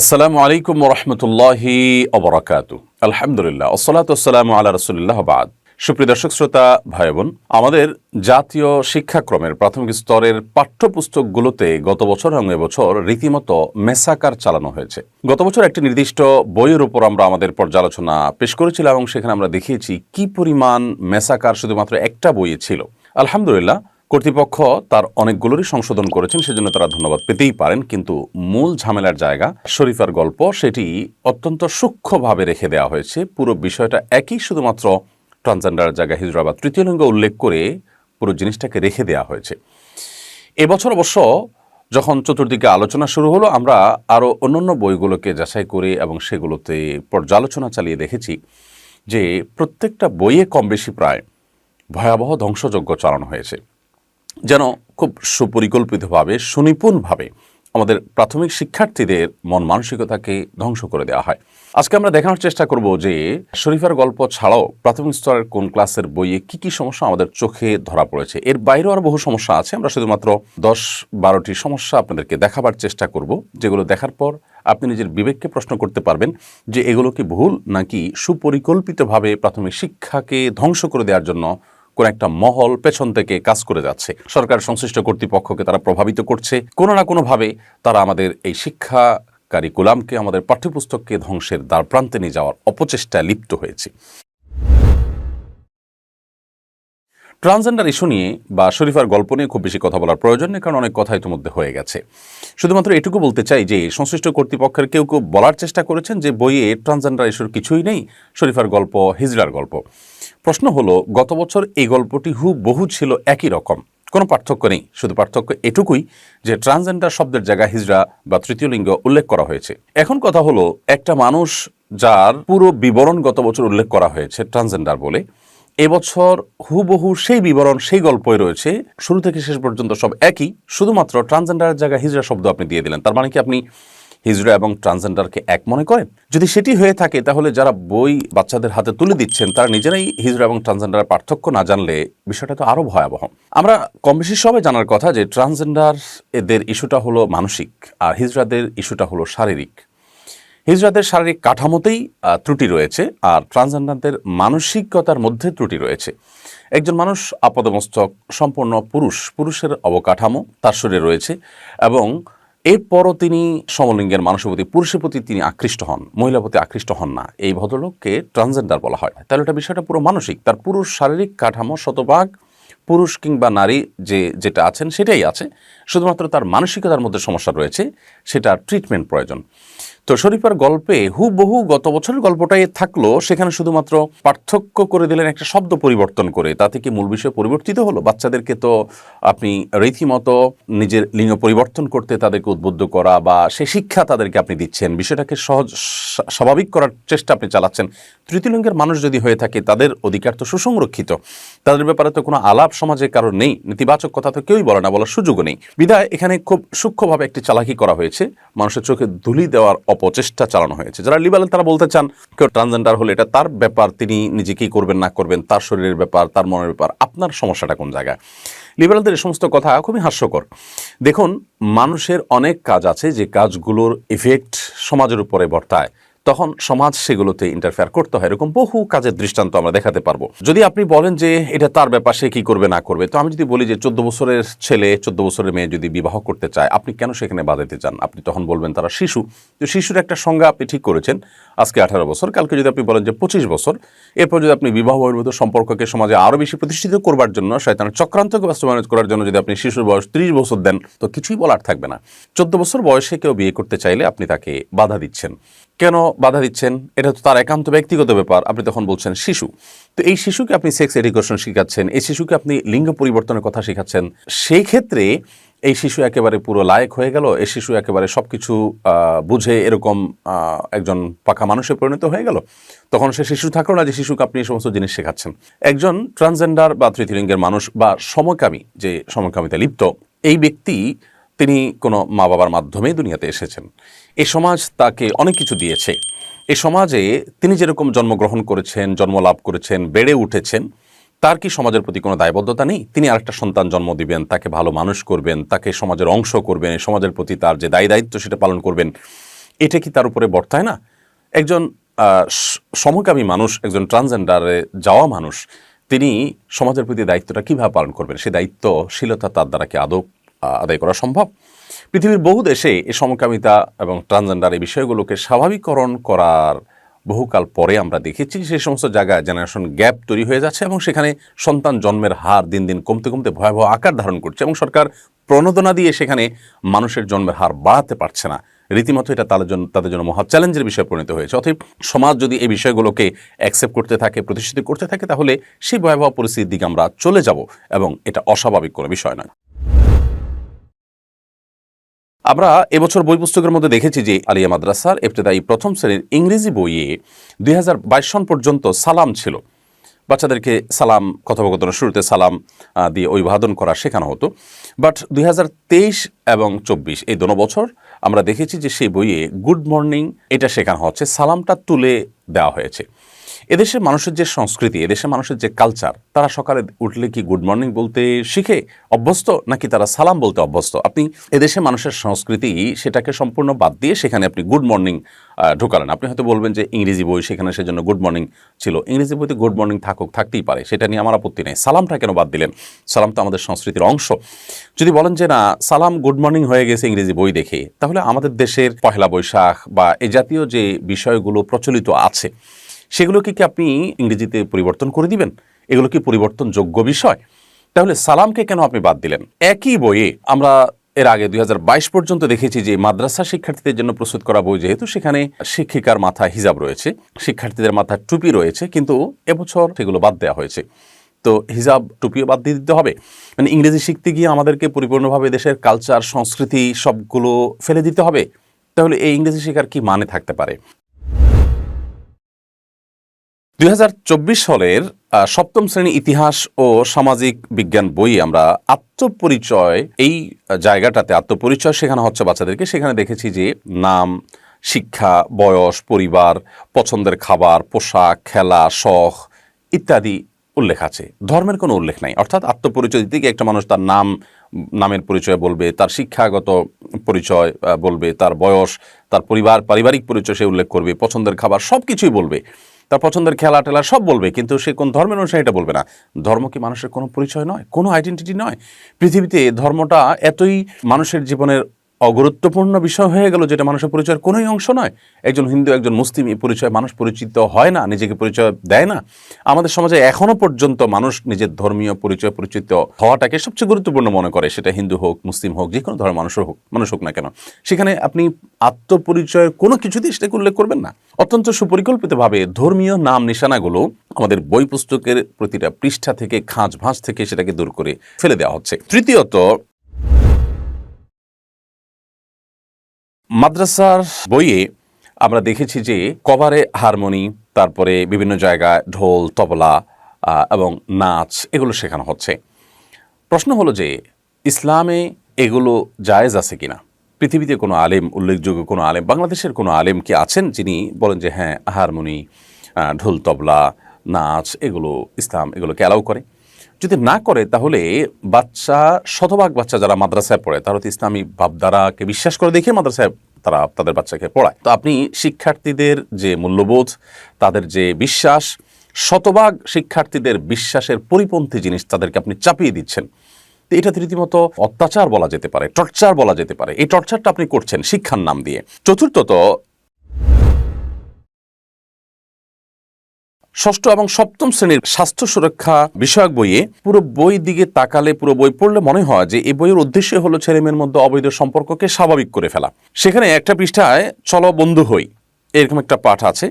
আসসালামু আলাইকুম রহমতুল্লাহি অবরাকাতু আলহামদুলিল্লাহ। আসসালামু আল্লাহ রসুলিল্লাহ বাদ। সুপ্রিয় দর্শক, শ্রোতা ভাই বোন আমাদের জাতীয় শিক্ষাক্রমের প্রাথমিক স্তরের পাঠ্যপুস্তকগুলোতে গত বছর এবং এবছর রীতিমতো মেসাকার চালানো হয়েছে। গত বছর একটি নির্দিষ্ট বইয়ের উপর আমরা আমাদের পর্যালোচনা পেশ করেছিলাম এবং সেখানে আমরা দেখিয়েছি কি পরিমাণ মেসাকার শুধুমাত্র একটা বইয়ে ছিল। আলহামদুলিল্লাহ কর্তৃপক্ষ তার অনেকগুলোরই সংশোধন করেছেন, সেজন্য তারা ধন্যবাদ পেতেই পারেন, কিন্তু মূল ঝামেলার জায়গা শরীফার গল্প, সেটি অত্যন্ত সূক্ষ্মভাবে রেখে দেওয়া হয়েছে। পুরো বিষয়টা একই, শুধুমাত্র ট্রান্সজেন্ডার জায়গা হিজরাবাদ তৃতীয় লিঙ্গ উল্লেখ করে পুরো জিনিসটাকে রেখে দেওয়া হয়েছে। এবছর অবশ্য যখন চতুর্দিকে আলোচনা শুরু হলো, আমরা আরও অন্যান্য বইগুলোকে যাচাই করে এবং সেগুলোতে পর্যালোচনা চালিয়ে দেখেছি যে প্রত্যেকটা বইয়ে কম বেশি প্রায় ভয়াবহ ধ্বংসযজ্ঞ চালানো হয়েছে। যেন খুব সুপরিকল্পিতভাবে, সুনিপুণভাবে আমাদের প্রাথমিক শিক্ষার্থীদের মন মানসিকতাকে ধ্বংস করে দেওয়া হয়। আজকে আমরা দেখানোর চেষ্টা করব যে শরীফের গল্প ছাড়াও প্রাথমিক স্তরের কোন ক্লাসের বইয়ে কি কি সমস্যা আমাদের চোখে ধরা পড়েছে। এর বাইরেও আরও বহু সমস্যা আছে। আমরা শুধুমাত্র দশ বারোটি সমস্যা আপনাদেরকে দেখাবার চেষ্টা করব, যেগুলো দেখার পর আপনি নিজের বিবেককে প্রশ্ন করতে পারবেন যে এগুলো কি ভুল নাকি সুপরিকল্পিতভাবে প্রাথমিক শিক্ষাকে ধ্বংস করে দেওয়ার জন্য কোন একটা মহল পেছন থেকে কাজ করে যাচ্ছে। সরকার সংশ্লিষ্ট কর্তৃপক্ষকে তারা প্রভাবিত করছে। কোনো না কোনোভাবে তারা আমাদের এই শিক্ষা কারিকুলামকে, আমাদের পাঠ্যপুস্তককে ধ্বংসের দ্বারপ্রান্তে নিয়ে যাওয়ার অপচেষ্টায় লিপ্ত হয়েছে। ট্রান্সজেন্ডার ইস্যু নিয়ে বা শরীফার গল্প নিয়ে খুব বেশি কথা বলার প্রয়োজন নেই, কারণ অনেক কথা ইতিমধ্যে হয়ে গেছে। শুধুমাত্র এটুকু বলতে চাই যে, সংশ্লিষ্ট কর্তৃপক্ষের কেউ কেউ বলার চেষ্টা করেছেন যে, বইয়ে ট্রান্সজেন্ডার ইস্যুর কিছুই নেই, শরীফার গল্প হিজড়ার গল্প। প্রশ্ন হলো, গত বছর এই গল্পটি হু বহু ছিল একই রকম। কোনো পার্থক্য নেই, শুধু পার্থক্য এটুকুই যে, ট্রান্সজেন্ডার শব্দের জায়গায় হিজড়া বা তৃতীয় লিঙ্গ উল্লেখ করা হয়েছে। এখন কথা হলো, একটা মানুষ যার পুরো বিবরণ গত বছর উল্লেখ করা হয়েছে ট্রান্সজেন্ডার বলে এবছর হুবহু সেই বিবরণ, সেই গল্পই রয়েছে। শুরু থেকে শেষ পর্যন্ত সব একই, শুধুমাত্র ট্রান্সজেন্ডারের জায়গায় হিজড়া শব্দ আপনি দিয়ে দিলেন। তার মানে কি আপনি হিজড়া এবং ট্রান্সজেন্ডারকে এক মনে করেন? যদি সেটি হয়ে থাকে, তাহলে যারা বই বাচ্চাদের হাতে তুলে দিচ্ছেন, তারা নিজেরাই হিজড়া এবং ট্রান্সজেন্ডারের পার্থক্য না জানলে বিষয়টা তো আরও ভয়াবহ। আমরা কম বেশি সবাই জানার কথা যে ট্রান্সজেন্ডার এদের ইস্যুটা হলো মানসিক, আর হিজড়াদের ইস্যুটা হলো শারীরিক। হিজড়াদের শারীরিক কাঠামোতেই ত্রুটি রয়েছে আর ট্রান্সজেন্ডারদের মানসিকতার মধ্যে ত্রুটি রয়েছে। একজন মানুষ আপাদমস্তক, সম্পূর্ণ পুরুষ, পুরুষের অবকাঠামো তার শরীরে রয়েছে এবং এরপরও তিনি সমলিঙ্গের মানুষের প্রতি পুরুষের প্রতি তিনি আকৃষ্ট হন, মহিলার প্রতি আকৃষ্ট হন না। এই ভদ্রলোককে ট্রান্সজেন্ডার বলা হয়। তাহলে এটা বিষয়টা পুরো মানসিক। তার পুরুষ শারীরিক কাঠামো শতভাগ পুরুষ কিংবা নারী যে, যেটা আছেন সেটাই আছে। শুধুমাত্র তার মানসিকতার মধ্যে সমস্যা রয়েছে, সেটা ট্রিটমেন্ট প্রয়োজন। তো শরীফার গল্পে হুবহু গত বছরের গল্পটাই থাকল, সেখানে শুধুমাত্র পার্থক্য করে দিলেন একটা শব্দ পরিবর্তন করে। তাতে কি মূল বিষয় পরিবর্তিত হলো? বাচ্চাদেরকে তো আপনি রীতিমতো নিজের লিঙ্গ পরিবর্তন করতে তাদেরকে উদ্বুদ্ধ করা বা সে শিক্ষা তাদেরকে আপনি দিচ্ছেন, বিষয়টাকে সহজ স্বাভাবিক করার চেষ্টা আপনি চালাচ্ছেন। তৃতীয় লিঙ্গের মানুষ যদি হয়ে থাকে, তাদের অধিকার তো সুসংরক্ষিত। তাদের ব্যাপারে তো কোনো আলাপ সমাজে কারণ নেই। নেতিবাচক কথা তো কেউই বলে না বলার সুযোগও নেই। বিদায় এখানে খুব সূক্ষ্মভাবে একটি চালাকি করা হয়েছে। মানুষের চোখে ধুলি দেওয়ার অপচেষ্টা চালানো হয়েছে। যারা লিবারেল তারা বলতে চান, কেউ ট্রান্সজেন্ডার হলে এটা তার ব্যাপার, তিনি নিজে কী করবেন না করবেন, তার শরীরের ব্যাপার, তার মনের ব্যাপার, আপনার সমস্যাটা কোন জায়গায়? লিবারেলদের এই সমস্ত কথা খুবই হাস্যকর। দেখুন, মানুষের অনেক কাজ আছে যে কাজগুলোর ইফেক্ট সমাজের উপরে বর্তায়। তখন সমাজ সেগুলোতে ইন্টারফেয়ার করতে হয়। এরকম বহু কাজের দৃষ্টান্ত আমরা দেখাতে পারব। যদি আপনি বলেন যে এটা তার ব্যাপার, সে কী করবে, না করবে, তো আমি যদি বলি যে চোদ্দ বছরের ছেলে, চোদ্দ বছরের মেয়ে যদি বিবাহ করতে চায়, আপনি কেন সেখানে বাধাতে চান? আপনি তখন বলবেন তারা শিশু। তো শিশুর একটা সংজ্ঞা আপনি ঠিক করেছেন, আজকে আঠারো বছর। কালকে যদি আপনি বলেন যে পঁচিশ বছর, এরপর যদি আপনি বিবাহ বহির্ভূত সম্পর্ককে সমাজে আরও বেশি প্রতিষ্ঠিত করবার জন্য, শয়তানের চক্রান্তকে বাস্তবায়ন করার জন্য যদি আপনি শিশুর বয়স ত্রিশ বছর দেন, তো কিছুই বলার থাকবে না। চোদ্দ বছর বয়সে কেউ বিয়ে করতে চাইলে আপনি তাকে বাধা দিচ্ছেন। কেন বাধা দিচ্ছেন, এটা তো তার একান্ত ব্যক্তিগত ব্যাপার, আপনি তখন বলছেন শিশু। তো এই শিশুকে আপনি সেক্স এডুকেশন শেখাচ্ছেন, এই শিশুকে আপনি লিঙ্গ পরিবর্তনের কথা শেখাচ্ছেন, সেই ক্ষেত্রে এই শিশু একেবারে পুরো লায়ক হয়ে গেল, এই শিশু একেবারে সব কিছু বুঝে এরকম একজন পাকা মানুষে পরিণত হয়ে গেল। তখন সে শিশু থাকল না যে শিশুকে আপনি এই সমস্ত জিনিস শেখাচ্ছেন। একজন ট্রান্সজেন্ডার বা তৃতীয় লিঙ্গের মানুষ বা সমকামী, যে সমকামিতা লিপ্ত, এই ব্যক্তি তিনি কোনো মা বাবার মাধ্যমেই দুনিয়াতে এসেছেন। এ সমাজ তাকে অনেক কিছু দিয়েছে। এ সমাজে তিনি যেরকম জন্মগ্রহণ করেছেন জন্ম লাভ করেছেন, বেড়ে উঠেছেন, তার কি সমাজের প্রতি কোনো দায়বদ্ধতা নেই? তিনি আরেকটা সন্তান জন্ম দিবেন, তাকে ভালো মানুষ করবেন, তাকে সমাজের অংশ করবেন সমাজের প্রতি তার যে দায়ী দায়িত্ব সেটা পালন করবেন। এটা কি তার উপরে বর্তায় না? একজন সমকামী মানুষ, একজন ট্রান্সজেন্ডারে যাওয়া মানুষ, তিনি সমাজের প্রতি দায়িত্বটা কীভাবে পালন করবেন? সেই দায়িত্বশীলতা তার দ্বারা কি আদৌ আদায় করা সম্ভব। পৃথিবীর বহু দেশে এই সমকামিতা এবং ট্রান্সজেন্ডার এই বিষয়গুলোকে স্বাভাবিকরণ করার বহুকাল পরে আমরা দেখেছি সেই সমস্ত জায়গায় জেনারেশন গ্যাপ তৈরি হয়ে যাচ্ছে এবং সেখানে সন্তান জন্মের হার দিন দিন কমতে কমতে ভয়াবহ আকার ধারণ করছে এবং সরকার প্রণোদনা দিয়ে সেখানে মানুষের জন্মের হার বাড়াতে পারছে না। রীতিমতো এটা তাদের জন্য তাদের জন্য মহা চ্যালেঞ্জের বিষয়ে পরিণত হয়েছে। অতএব সমাজ যদি এই বিষয়গুলোকে অ্যাকসেপ্ট করতে থাকে, প্রতিষ্ঠিত করতে থাকে, তাহলে সেই ভয়াবহ পরিস্থিতির দিকে আমরা চলে যাব এবং এটা অস্বাভাবিক কোনো বিষয় নয়। আমরা এবছর বই পুস্তকের মধ্যে দেখেছি যে আলিয়া মাদ্রাসার এফতেদায়ী প্রথম শ্রেণির ইংরেজি বইয়ে দুই হাজার বাইশ সন পর্যন্ত সালাম ছিল। বাচ্চাদেরকে সালাম, কথোপকথনের শুরুতে সালাম দিয়ে অভিবাদন করা শেখানো হতো। বাট দুই হাজার তেইশ এবং চব্বিশ এই দোনো বছর আমরা দেখেছি যে সেই বইয়ে গুড মর্নিং এটা শেখানো হচ্ছে, সালামটা তুলে দেওয়া হয়েছে। এদেশের মানুষের যে সংস্কৃতি, এদেশের মানুষের যে কালচার তারা সকালে উঠলে কি গুড মর্নিং বলতে শিখে অভ্যস্ত, নাকি তারা সালাম বলতে অভ্যস্ত? আপনি এদেশের মানুষের সংস্কৃতি সেটাকে সম্পূর্ণ বাদ দিয়ে সেখানে আপনি গুড মর্নিং ঢোকালেন। আপনি হয়তো বলবেন যে ইংরেজি বই সেখানে সেজন্য গুড মর্নিং ছিল। ইংরেজি বইতে গুড মর্নিং থাকুক, থাকতেই পারে, সেটা নিয়ে আমার আপত্তি নেই। সালামটা কেন বাদ দিলেন? সালাম তো আমাদের সংস্কৃতির অংশ। যদি বলেন যে, না, সালাম গুড মর্নিং হয়ে গেছে ইংরেজি বই দেখে, তাহলে আমাদের দেশের পহেলা বৈশাখ বা এ জাতীয় যে বিষয়গুলো প্রচলিত আছে সেগুলোকে কি আপনি ইংরেজিতে পরিবর্তন করে দিবেন? এগুলো কি পরিবর্তনযোগ্য বিষয়? তাহলে সালামকে কেন আপনি বাদ দিলেন? একই বইয়ে আমরা এর আগে দুই হাজার বাইশ পর্যন্ত দেখেছি যে মাদ্রাসা শিক্ষার্থীদের জন্য প্রস্তুত করা বই যেহেতু, সেখানে শিক্ষিকার মাথা হিজাব রয়েছে, শিক্ষার্থীদের মাথায় টুপি রয়েছে, কিন্তু এবছর সেগুলো বাদ দেওয়া হয়েছে। তো হিজাব টুপিও বাদ দিয়ে দিতে হবে। মানে ইংরেজি শিখতে গিয়ে আমাদেরকে পরিপূর্ণভাবে দেশের কালচার সংস্কৃতি সবগুলো ফেলে দিতে হবে। তাহলে এই ইংরেজি শেখার কি মানে থাকতে পারে? সালের সপ্তম শ্রেণি ইতিহাস ও সামাজিক বিজ্ঞান বই আমরা আত্মপরিচয়, এই জায়গাটাতে আত্মপরিচয় শেখানো হচ্ছে বাচ্চাদেরকে। সেখানে দেখেছি যে নাম, শিক্ষা, বয়স, পরিবার, পছন্দের খাবার, পোশাক, খেলা, শখ ইত্যাদি উল্লেখ আছে। ধর্মের কোনো উল্লেখ নাই। অর্থাৎ আত্মপরিচয় দিতে গিয়ে একটা মানুষ তার নাম, নামের পরিচয় বলবে, তার শিক্ষাগত পরিচয় বলবে, তার বয়স, তার পরিবার, পারিবারিক পরিচয় সে উল্লেখ করবে, পছন্দের খাবার সব কিছুই বলবে। তার পছন্দের খেলা টেলা সব বলবে, কিন্তু সে কোন ধর্মের অনুসারে এটা বলবে না। ধর্ম কি মানুষের কোনো পরিচয় নয়? কোনো আইডেন্টিটি নয়? পৃথিবীতে ধর্মটা এতই মানুষের জীবনের অগুরুত্বপূর্ণ বিষয় হয়ে গেল যেটা মানুষের পরিচয়ের কোনোই অংশ নয়। একজন হিন্দু, একজন মুসলিম, এই পরিচয় মানুষ পরিচিত হয় না, নিজেকে পরিচয় দেয় না। আমাদের সমাজে এখনও পর্যন্ত মানুষ নিজের ধর্মীয় পরিচয়, পরিচিত হওয়াটাকে সবচেয়ে গুরুত্বপূর্ণ মনে করে। সেটা হিন্দু হোক, মুসলিম হোক, যে কোনো ধর্মের মানুষের হোক, মানুষ হোক না কেন। সেখানে আপনি আত্মপরিচয়ের কোনো কিছুতেই সেটাকে উল্লেখ করবেন না। অত্যন্ত সুপরিকল্পিতভাবে ধর্মীয় নাম নিশানাগুলো আমাদের বই পুস্তকের প্রতিটা পৃষ্ঠা থেকে, খাঁজ ভাঁজ থেকে সেটাকে দূর করে ফেলে দেওয়া হচ্ছে। তৃতীয়ত মাদ্রাসার বইয়ে আমরা দেখেছি যে কভারে হারমোনি, তারপরে বিভিন্ন জায়গায় ঢোল, তবলা এবং নাচ এগুলো শেখানো হচ্ছে। প্রশ্ন হলো যে, ইসলামে এগুলো জায়েজ আছে কিনা? পৃথিবীতে কোনো আলেম, উল্লেখযোগ্য কোনো আলেম, বাংলাদেশের কোনো আলেম কি আছেন যিনি বলেন যে হ্যাঁ হারমোনি ঢোল, তবলা, নাচ এগুলো, ইসলাম এগুলোকে অ্যালাউ করে? যদি না করে, তাহলে বাচ্চা, শতভাগ বাচ্চা যারা মাদ্রাসায় পড়ে, তারা তো ইসলামী ভাবধারাকে বিশ্বাস করে দেখে মাদ্রাসায় তারা তাদের বাচ্চাকে পড়ায়। তো আপনি শিক্ষার্থীদের যে মূল্যবোধ, তাদের যে বিশ্বাস, শতভাগ শিক্ষার্থীদের বিশ্বাসের পরিপন্থী জিনিস তাদেরকে আপনি চাপিয়ে দিচ্ছেন। তো এটা রীতিমতো অত্যাচার বলা যেতে পারে, টর্চার বলা যেতে পারে। এই টর্চারটা আপনি করছেন শিক্ষার নাম দিয়ে। চতুর্থত ষষ্ঠ এবং সপ্তম শ্রেণির স্বাস্থ্য সুরক্ষা বিষয়ক বইয়ে পুরো বই দিকে তাকালে পুরো বই পড়লে মনে হয় যে এই বইয়ের উদ্দেশ্য হলো ছেলে মেয়ের মধ্যে অবৈধ সম্পর্ককে স্বাভাবিক করে ফেলা। সেখানে একটা পৃষ্ঠায় চলো বন্ধু হই, এরকম একটা পাঠ আছে।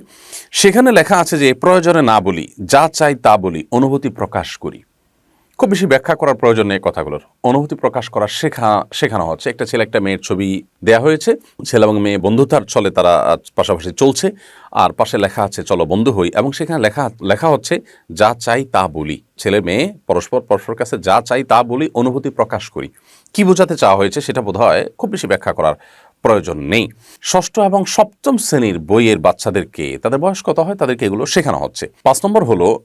সেখানে লেখা আছে যে প্রয়োজনে না বলি, যা চাই তা বলি, অনুভূতি প্রকাশ করি। খুব বেশি ব্যাখ্যা করার প্রয়োজন নেই কথাগুলোর। অনুভূতি প্রকাশ করা শেখা, শেখানো হচ্ছে। একটা ছেলে, একটা মেয়ের ছবি দেয়া হয়েছে। ছেলে এবং মেয়ে বন্ধুতার চলে তারা পাশাপাশি চলছে। আর পাশে লেখা আছে, চলো বন্ধু হই। এবং সেখানে লেখা লেখা হচ্ছে, যা চাই তা বলি। ছেলে, মেয়ে, পরস্পর পরস্পর কাছে যা চাই তা বলি, অনুভূতি প্রকাশ করি। কি বোঝাতে চাওয়া হয়েছে সেটা বোধ হয় খুব বেশি ব্যাখ্যা করার প্রয়োজন নেই। ষষ্ঠ এবং সপ্তম শ্রেণির বইয়ের বাচ্চাদেরকে, তাদের বয়স কত হয়? তাদেরকে এগুলো শেখানো হচ্ছে। পাঁচ নম্বর হলো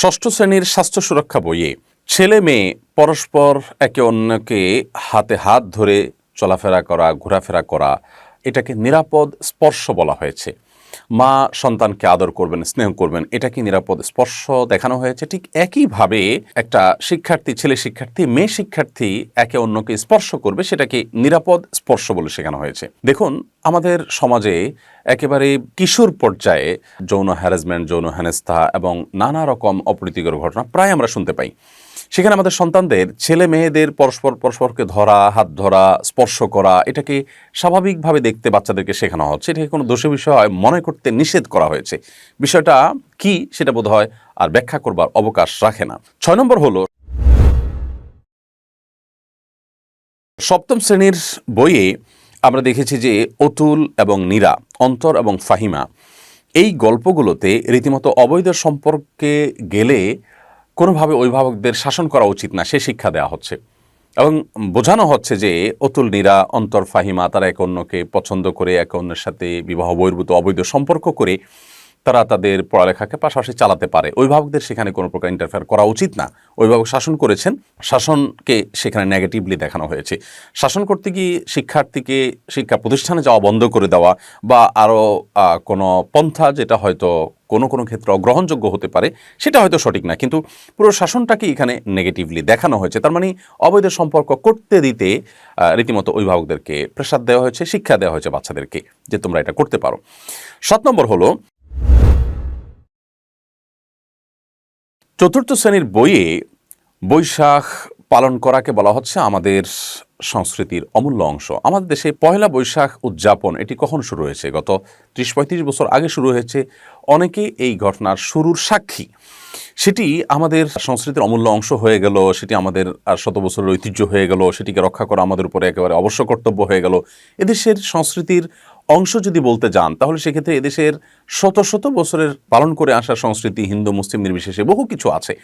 ষষ্ঠ শ্রেণির স্বাস্থ্য সুরক্ষা বইয়ে ছেলে মেয়ে পরস্পর একে অন্যকে হাতে হাত ধরে চলাফেরা করা, ঘোরাফেরা করা, এটাকে নিরাপদ স্পর্শ বলা হয়েছে। মা সন্তানকে আদর করবেন, স্নেহ করবেন এটা কি নিরাপদ স্পর্শ দেখানো হয়েছে। ঠিক একইভাবে একটা শিক্ষার্থী, ছেলে শিক্ষার্থী, মেয়ে শিক্ষার্থী একে অন্যকে স্পর্শ করবে, সেটাকে নিরাপদ স্পর্শ বলে শেখানো হয়েছে। দেখুন, আমাদের সমাজে একেবারে কিশোর পর্যায়ে যৌন হ্যারাসমেন্ট যৌন হেনস্থা এবং নানা রকম অপ্রীতিকর ঘটনা প্রায় আমরা শুনতে পাই। সেখানে আমাদের সন্তানদের, ছেলে মেয়েদের পরস্পর, পরস্পরকে ধরা, হাত ধরা, স্পর্শ করা, এটাকে স্বাভাবিকভাবে দেখতে বাচ্চাদেরকে শেখানো হচ্ছে। এটাকে কোনো দোষী বিষয়, মনে করতে নিষেধ করা হয়েছে। বিষয়টা কি সেটা বোধ হয় আর ব্যাখ্যা করবার অবকাশ রাখে না। ছয় নম্বর হলো, সপ্তম শ্রেণির বইয়ে আমরা দেখেছি যে অতুল এবং নীরা, অন্তর এবং ফাহিমা, এই গল্পগুলোতে রীতিমতো অবৈধ সম্পর্কে গেলে কোনোভাবে অভিভাবকদের শাসন করা উচিত না, সে শিক্ষা দেওয়া হচ্ছে। এবং বোঝানো হচ্ছে যে অতুল নীরা, অন্তর ফাহিমা, তারা এক অন্যকে পছন্দ করে, এক অন্যের সাথে বিবাহ বহির্ভূত, অবৈধ সম্পর্ক করে তারা তাদের পড়ালেখাকে পাশাপাশি চালাতে পারে। অভিভাবকদের সেখানে কোনো প্রকার ইন্টারফেয়ার করা উচিত না। অভিভাবক শাসন করেছেন, শাসনকে সেখানে নেগেটিভলি দেখানো হয়েছে। শাসন করতে গিয়ে শিক্ষার্থীকে শিক্ষা প্রতিষ্ঠানে যাওয়া বন্ধ করে দেওয়া বা আরও কোনো পন্থা যেটা হয়তো কোনো কোনো ক্ষেত্রে অগ্রহণযোগ্য হতে পারে, সেটা হয়তো সঠিক না। কিন্তু পুরো শাসনটাকে এখানে নেগেটিভলি দেখানো হয়েছে। তার মানে অবৈধ সম্পর্ক করতে দিতে রীতিমতো অভিভাবকদেরকে প্রেসার দেওয়া হয়েছে, শিক্ষা দেওয়া হয়েছে বাচ্চাদেরকে যে তোমরা এটা করতে পারো। সাত নম্বর হলো চতুর্থ শ্রেণির বইয়ে বৈশাখ পালন করাকে বলা হচ্ছে আমাদের সংস্কৃতির অমূল্য অংশ। আমাদের দেশে পয়লা বৈশাখ উদযাপন, এটি কখন শুরু হয়েছে? গত ত্রিশ পঁয়ত্রিশ বছর আগে শুরু হয়েছে। অনেকে এই ঘটনার শুরুর সাক্ষী। সেটি আমাদের সংস্কৃতির অমূল্য অংশ হয়ে গেল, সেটি আমাদের আর শত বছরের ঐতিহ্য হয়ে গেল, সেটিকে রক্ষা করা আমাদের উপরে একেবারে অবশ্য কর্তব্য হয়ে গেল। এদেশের সংস্কৃতির অংশ যদি বলতে যান, তাহলে সেক্ষেত্রে এদেশের শত শত বছরের পালন করে আসা সংস্কৃতি হিন্দু, মুসলিম নির্বিশেষে বহু কিছু আছে।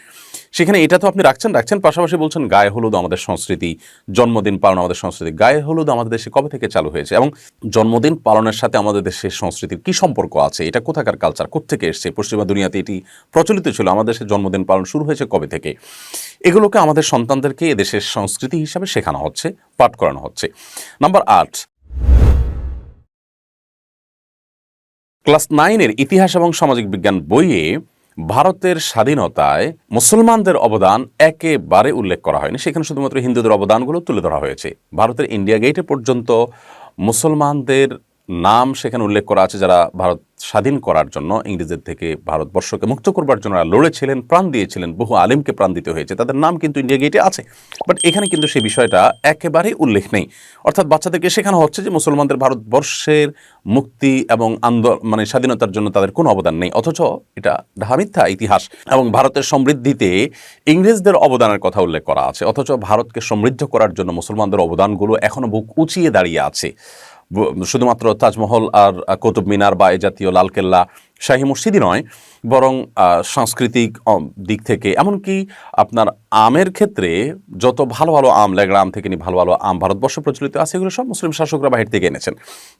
সেখানে এটা তো আপনি রাখছেন রাখছেন, পাশাপাশি বলছেন গায়ে হলুদ আমাদের সংস্কৃতি, জন্মদিন পালন আমাদের সংস্কৃতি। গায়ে হলুদ আমাদের দেশে কবে থেকে চালু হয়েছে এবং জন্মদিন পালনের সাথে আমাদের দেশের সংস্কৃতির কি সম্পর্ক আছে? এটা কোথাকার কালচার কোথেকে এসছে? পশ্চিমা দুনিয়াতে এটি প্রচলিত ছিল। আমাদের দেশে জন্মদিন পালন শুরু হয়েছে কবে থেকে? এগুলোকে আমাদের সন্তানদেরকে এদেশের সংস্কৃতি হিসাবে শেখানো হচ্ছে, পাঠ করানো হচ্ছে। নাম্বার আট। ক্লাস নাইনের ইতিহাস এবং সামাজিক বিজ্ঞান বইয়ে ভারতের স্বাধীনতায় মুসলমানদের অবদান একেবারে উল্লেখ করা হয়নি। সেখানে শুধুমাত্র হিন্দুদের অবদানগুলো তুলে ধরা হয়েছে। ভারতের ইন্ডিয়া গেটে পর্যন্ত মুসলমানদের নাম সেখানে উল্লেখ করা আছে যারা ভারত স্বাধীন করার জন্য ইংরেজদের থেকে ভারতবর্ষকে মুক্ত করবার জন্য লড়েছিলেন, প্রাণ দিয়েছিলেন, বহু আলিমকে প্রাণ দিতে হয়েছে। তাদের নাম কিন্তু ইন্ডিয়া গেটে আছে। বাট এখানে কিন্তু সেই বিষয়টা একেবারেই উল্লেখ নেই। অর্থাৎ বাচ্চাদেরকে শেখানো হচ্ছে যে মুসলমানদের ভারতবর্ষের মুক্তি এবং আন্দোলন মানে স্বাধীনতার জন্য তাদের কোনো অবদান নেই। অথচ এটা ঢামিথ্যা ইতিহাস এবং ভারতের সমৃদ্ধিতে ইংরেজদের অবদানের কথা উল্লেখ করা আছে। অথচ ভারতকে সমৃদ্ধ করার জন্য মুসলমানদের অবদানগুলো এখনও বুক উঁচিয়ে দাঁড়িয়ে আছে। শুধুমাত্র তাজমহল আর কুতুব মিনার বা এ জাতীয় লালকেল্লা শাহী মসজিদই নয়, বরং সাংস্কৃতিক দিক থেকে। এমনকি আপনার আমের ক্ষেত্রে যত ভালো ভালো আম লেগড়া আম থেকে নিয়ে ভালো ভালো আম ভারতবর্ষ প্রচলিত আছে, এগুলো সব মুসলিম শাসকরা বাহির থেকে এনেছেন।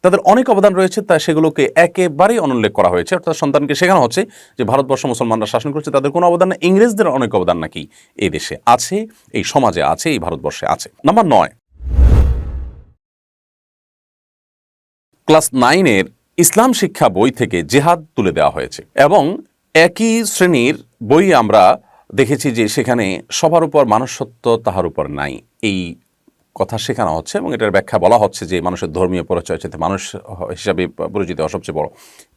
তাদের অনেক অবদান রয়েছে, তা সেগুলোকে একেবারেই অনুল্লেখ করা হয়েছে। অর্থাৎ সন্তানকে শেখানো হচ্ছে যে ভারতবর্ষ মুসলমানরা শাসন করছে, তাদের কোনো অবদান না ইংরেজদের অনেক অবদান নাকি এই দেশে আছে, এই সমাজে আছে, এই ভারতবর্ষে আছে। নাম্বার নয় ক্লাস নাইনের ইসলাম শিক্ষা বই থেকে জেহাদ তুলে দেওয়া হয়েছে এবং একই শ্রেণির বই আমরা দেখেছি যে সেখানে সবার উপর মানুষত্ব তাহার উপর নাই। এই কথা শেখানো হচ্ছে এবং এটার ব্যাখ্যা বলা হচ্ছে যে মানুষের ধর্মীয় পরিচয় চাইতে মানুষ হিসাবে পরিচিত সবচেয়ে বড়।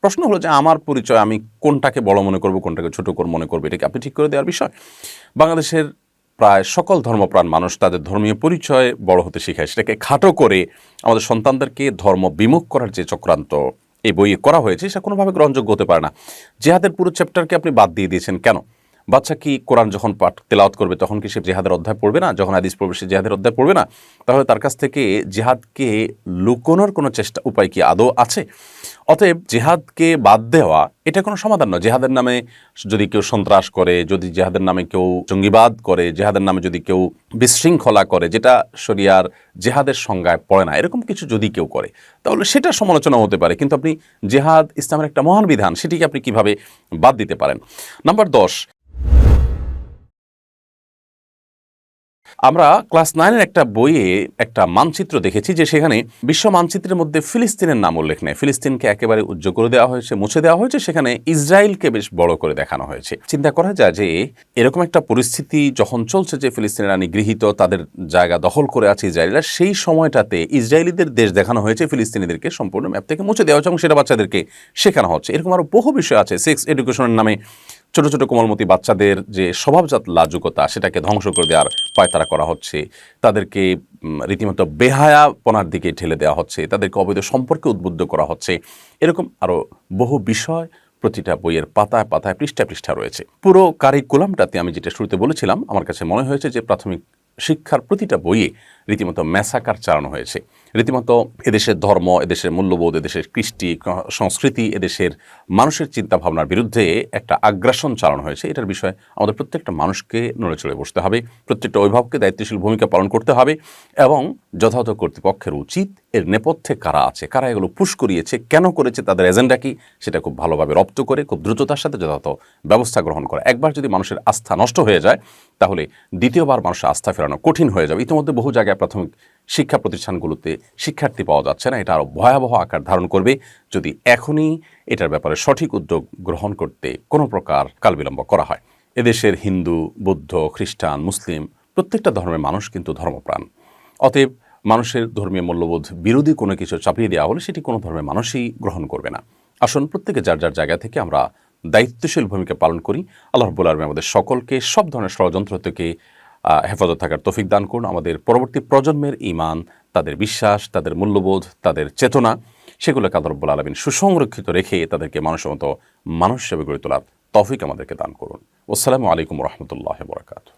প্রশ্ন হলো যে আমার পরিচয় আমি কোনটাকে বড় মনে করব, কোনটাকে ছোট করে, মনে করব, এটাকে আপনি ঠিক করে দেওয়ার বিষয়? বাংলাদেশের প্রায় সকল ধর্মপ্রাণ মানুষ তাদের ধর্মীয় পরিচয় বড় হতে শিখায়। সেটাকে খাটো করে আমাদের সন্তানদেরকে ধর্ম বিমুখ করার যে চক্রান্ত এই বইয়ে করা হয়েছে, সেটা কোনোভাবে গ্রহণযোগ্য হতে পারে না। জেহাদের পুরো চ্যাপ্টারকে আপনি বাদ দিয়ে দিয়েছেন কেন? বাচ্চা কি কোরআন যখন পাঠ, তেলাওয়াত করবে, তখন কি সে জেহাদের অধ্যায় পড়বে না? যখন আদিস পড়বে, সে জেহাদের অধ্যায় পড়বে না? তাহলে তার কাছ থেকে জেহাদকে লুকোনোর কোনো চেষ্টা, উপায় কি আদৌ আছে? অতএব জেহাদকে বাদ দেওয়া, এটা কোনো সমাধান নয়। জেহাদের নামে যদি কেউ সন্ত্রাস করে, যদি জেহাদের নামে কেউ জঙ্গিবাদ করে, জেহাদের নামে যদি কেউ বিশৃঙ্খলা করে, যেটা শরিয়ার জেহাদের সংজ্ঞায় পড়ে না, এরকম কিছু যদি কেউ করে, তাহলে সেটা সমালোচনা হতে পারে। কিন্তু আপনি জেহাদ ইসলামের একটা মহান বিধান, সেটিকে আপনি কীভাবে বাদ দিতে পারেন? নাম্বার দশ আমরা ক্লাস নাইনের একটা বইয়ে একটা মানচিত্র দেখেছি যে সেখানে বিশ্ব মানচিত্রের মধ্যে ফিলিস্তিনের নাম উল্লেখ নেই। ফিলিস্তিনকে একেবারে উজ্জ্বল করে দেওয়া হয়েছে, মুছে দেওয়া হয়েছে, সেখানে ইসরায়েলকে বেশ বড় করে দেখানো হয়েছে। চিন্তা করা যায় যে এরকম একটা পরিস্থিতি যখন চলছে যে ফিলিস্তিনিরা নিগৃহীত, তাদের জায়গা দখল করে আছে ইসরায়েলিরা, সেই সময়টাতে ইসরায়েলিদের দেশ দেখানো হয়েছে, ফিলিস্তিনিদেরকে সম্পূর্ণ ম্যাপ থেকে মুছে দেওয়া হচ্ছে এবং সেটা বাচ্চাদেরকে শেখানো হচ্ছে। এরকম আরও বহু বিষয় আছে। সেক্স এডুকেশনের নামে ছোট ছোট কোমলমতি বাচ্চাদের যে স্বভাবজাত লাজুকতা, সেটাকে ধ্বংস করে দেওয়ার পায়তারা করা হচ্ছে। তাদেরকে রীতিমতো বেহায়াপনার দিকে ঠেলে দেওয়া হচ্ছে। তাদেরকে অবৈধ সম্পর্কে উদ্বুদ্ধ করা হচ্ছে। এরকম আরও বহু বিষয় প্রতিটা বইয়ের পাতায় পাতায় পৃষ্ঠা পৃষ্ঠা রয়েছে। পুরো কারিকুলামটাতে আমি যেটা শুরুতে বলেছিলাম, আমার কাছে মনে হয়েছে যে প্রাথমিক শিক্ষার প্রতিটা বইয়ে রীতিমতো ম্যাসাকার চালানো হয়েছে। রীতিমতো এদেশের ধর্ম, এদেশের মূল্যবোধ, এদেশের কৃষ্টি সংস্কৃতি, এদেশের মানুষের চিন্তাভাবনার বিরুদ্ধে একটা আগ্রাসন চালানো হয়েছে। এটার বিষয়ে আমাদের প্রত্যেকটা মানুষকে নড়ে চড়ে বসতে হবে, প্রত্যেকটা অভিভাবককে দায়িত্বশীল ভূমিকা পালন করতে হবে এবং যথাযথ কর্তৃপক্ষের উচিত এর নেপথ্যে কারা আছে, কারা এগুলো পুশ করিয়েছে, কেন করেছে, তাদের এজেন্ডা কি, সেটা খুব ভালোভাবে রপ্ত করে, খুব দ্রুততার সাথে যথাযথ ব্যবস্থা গ্রহণ করা। একবার যদি মানুষের আস্থা নষ্ট হয়ে যায়, তাহলে দ্বিতীয়বার মানুষের আস্থা ফেরানো কঠিন হয়ে যাবে। ইতিমধ্যে বহু জায়গায় প্রাথমিক শিক্ষা প্রতিষ্ঠানগুলোতে শিক্ষার্থী পাওয়া যাচ্ছে না। এটা আরও ভয়াবহ আকার ধারণ করবে। যদি এখনই এটার ব্যাপারে সঠিক উদ্যোগ গ্রহণ করতে কোনো প্রকার কালবিলম্ব করা হয়। এদেশের হিন্দু, বৌদ্ধ, খ্রিস্টান, মুসলিম প্রত্যেকটা ধর্মের মানুষ কিন্তু ধর্মপ্রাণ। অতএব মানুষের ধর্মীয় মূল্যবোধ বিরোধী কোনো কিছু চাপিয়ে দেওয়া হলে সেটি কোনো ধর্মের মানুষই গ্রহণ করবে না। আসুন প্রত্যেকে যার যার জায়গা থেকে আমরা দায়িত্বশীল ভূমিকা পালন করি। আল্লাহ রব্বুল আলমী আমাদের সকলকে সব ধরনের ষড়যন্ত্র থেকে হেফাজত থাকার তফিক দান করুন। আমাদের পরবর্তী প্রজন্মের ইমান তাদের বিশ্বাস, তাদের মূল্যবোধ, তাদের চেতনা, সেগুলো আল্লাহ রব্বুল আলমিন সুসংরক্ষিত রেখে তাদেরকে মানুষের মতো মানুষ হিসেবে গড়ে তোলার তফিক আমাদেরকে দান করুন। আসসালামু আলাইকুম রহমতুল্লাহ বরাকাতু